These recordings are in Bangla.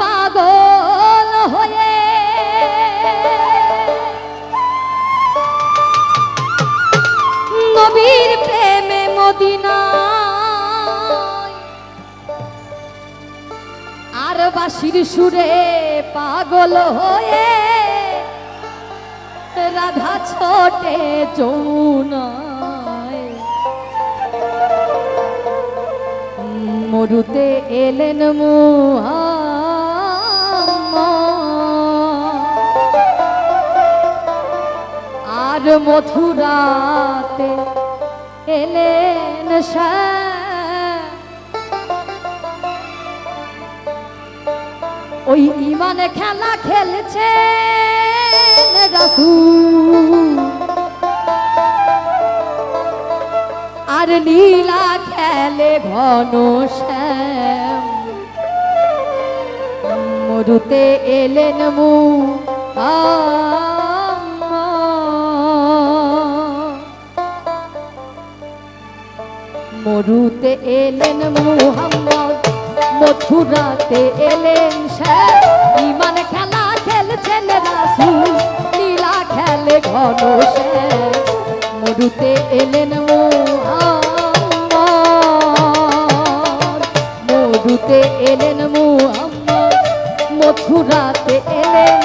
পাগল হয়ে। নবীর প্রেমে মদিনা আর বাসির সুরে পাগল হয়ে রাধা ছোটে যৌনায় মরুতে এলেন আর মথুরাতে এলেন। ওই ইমানে খেলা খেলছে আর লীলা খেলে ঘন শ্যাম মরুতে এলেন মু মরুতে এলেন মুহাম্মদ, মথুরাতে এলেন ইমান খেলা খেলছেন রাসূল, লীলা খেলে ঘন মরুতে এলেন মরুতে এলেন মুহাম্মদ, মথুরাতে এলেন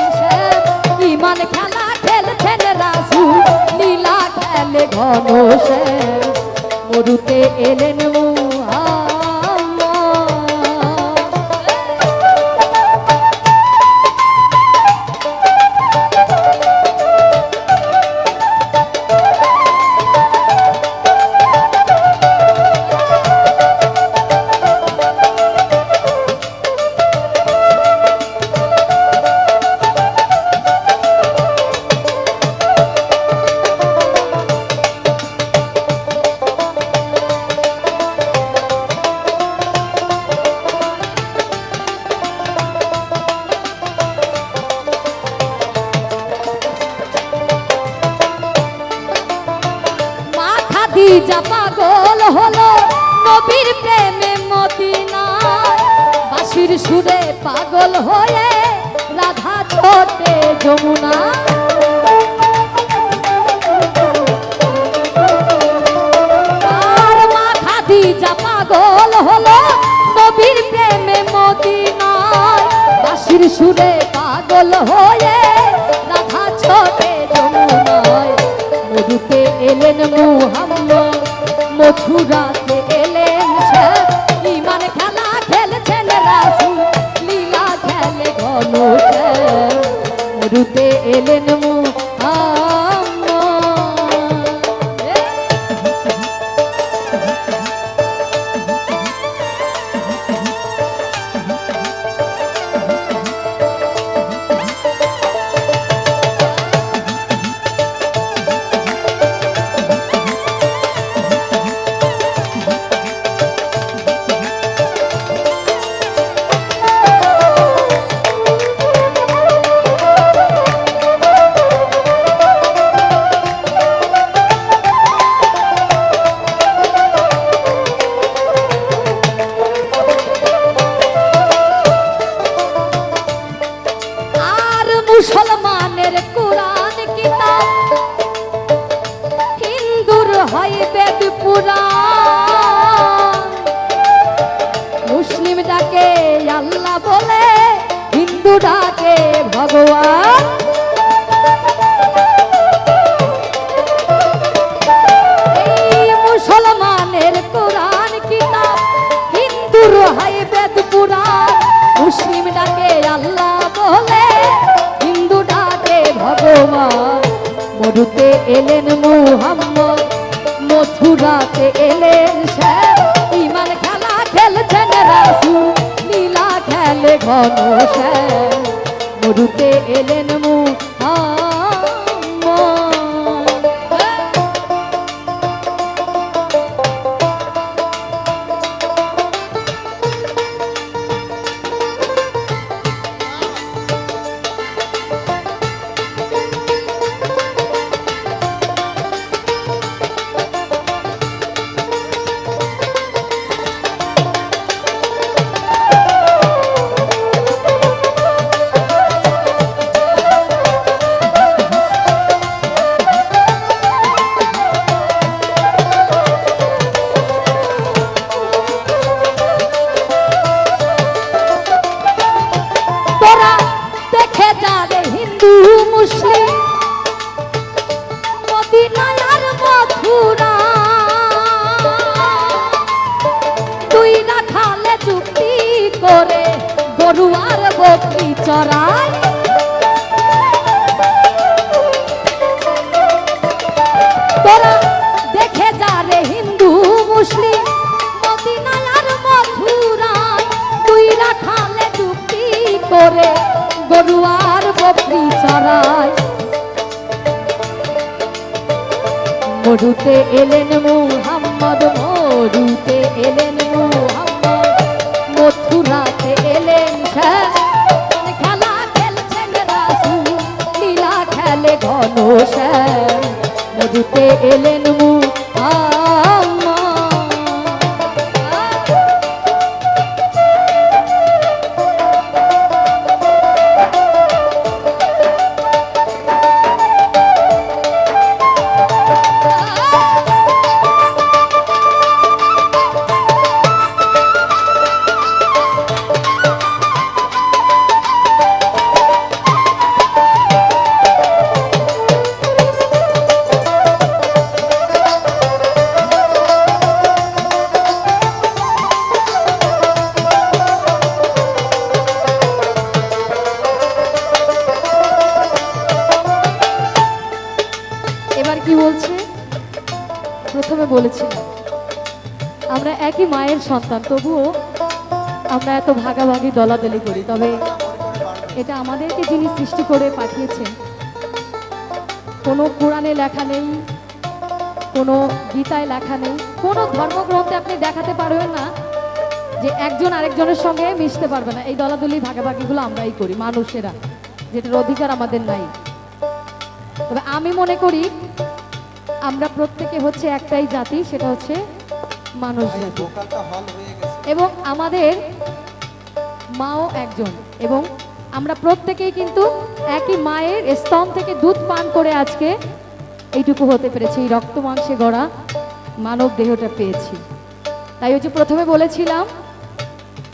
ইমান খেলা খেলছেন রাসূল, লীলা খেলে ঘন শ্যাম মরুতে এলেন খাদিজা পাগল হলো নবীর প্রেমে মদিনায়। বাঁশির সুরে পাগল হয়ে রাধা ছোটে যমুনা। পাগল হলো নবীর প্রেমে মদিনায়। বাঁশির সুরে পাগল হয়ে রাধা ছোটে মধুতে এলেন মরুতে এলেন মুহাম্মদ মথুরাতে এলেন ইমান খেলা খেলছেন রাসু লীলা খেলে ঘন মরুতে এলেন গরু বকরি তোরা দেখে যা রে হিন্দু মুসলিম মদিনায় আর মথুরায় তুই রাখালে চুক্তি করে গরু বকরি চড়ায়। মরুতে এলেন মুহাম্মদ, মরুতে এলেন খেলে নদীতে এলেন মুহাম্মদ বলেছিলাম আমরা একই মায়ের সন্তান, তবুও আমরা এত ভাগাভাগি, দলাদলি করি। তবে এটা আমাদেরকে যিনি সৃষ্টি করে পাঠিয়েছেন, কোনো কোরআনে লেখা নেই, কোনো গীতায় লেখা নেই, কোনো ধর্মগ্রন্থে আপনি দেখাতে পারবেন না যে একজন আরেকজনের সঙ্গে মিশতে পারবে না। এই দলাদলি, ভাগাভাগিগুলো আমরাই করি, মানুষেরা, যেটার অধিকার আমাদের নাই। তবে আমি মনে করি আমরা প্রত্যেকে হচ্ছে একটাই জাতি, সেটা হচ্ছে মানুষ জাতি। এবং আমাদের মাও একজন, এবং আমরা প্রত্যেকেই কিন্তু একই মায়ের স্তন থেকে দুধ পান করে আজকে এইটুকু হতে পেরেছি। রক্ত মাংসে গড়া মানব দেহটা পেয়েছি। তাই হচ্ছে প্রথমে বলেছিলাম,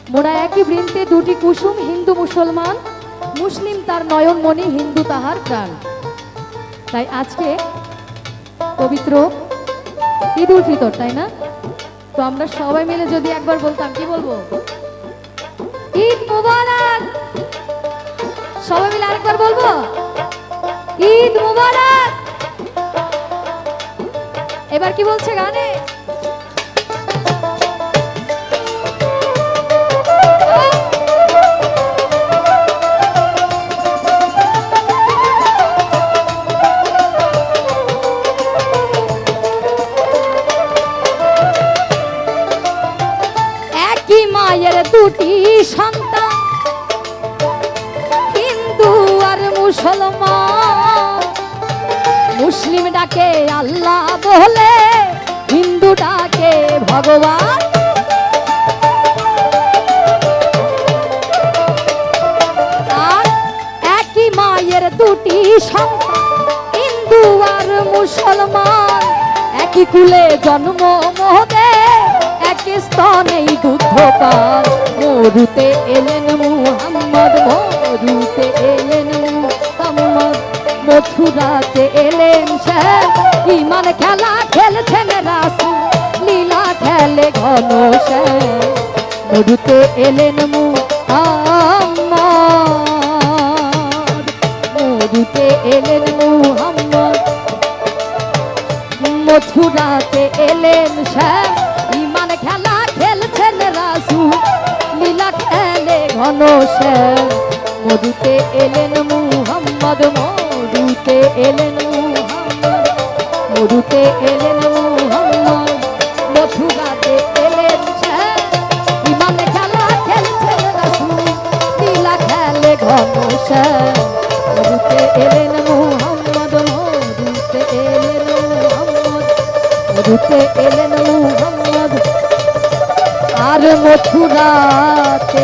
মোরা একই বৃন্তে দুটি কুসুম, হিন্দু মুসলমান, মুসলিম তার নয়নমণি, হিন্দু তাহার প্রাণ। তাই আজকে পবিত্র ঈদ উল ফিতর, তাই না? তো আমরা সবাই মিলে যদি একবার বলতাম, কি বলব? ঈদ মুবারক! সবাই মিলে আরেকবার বলব? ঈদ মুবারক! এবার কি বলছে গানে? দুটি সন্তান? হিন্দু আর মুসলমান। মুসলিম ডাকে আল্লাহ বলে, হিন্দু ডাকে ভগবান। একই মায়ের দুটি সন্তান, হিন্দু আর মুসলমান। একই কুলে জন্ম এক স্তনেই দুধপান মরুতে এলেন মুহাম্মদ, মরুতে এলেন মুহাম্মদ। মথুরাতে এলেন শ্যাম ইমান খেলা খেলছেন রাসূল, লীলা খেলে ঘন শ্যাম মরুতে এলেন মুহাম্মদ, মরুতে এলেন মুহাম্মদ। মথুরাতে এলেন শ্যাম খেলে ঘন শ্যাম মধুতে এলেন মুহাম্মদ মধুতে এলেন মুহাম্মদ। মধুতে এলেন মুহাম্মদ মথুরাতে ইমান খেলা খেলছেন রাসু লীলা খেলে ঘন শ্যাম মধুতে এলেন মুহাম্মদ মধুতে এলেন মুহাম্মদ মধুতে এলেন মুহাম্মদ। আর মথুরাতে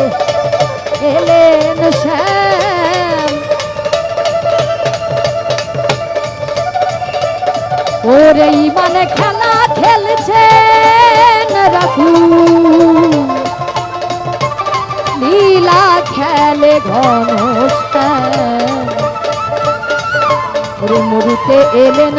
করে ইমানে খেলা খেলছেন রাসুল লীলা খেলে ঘনস্তা রুমরুতে এলেন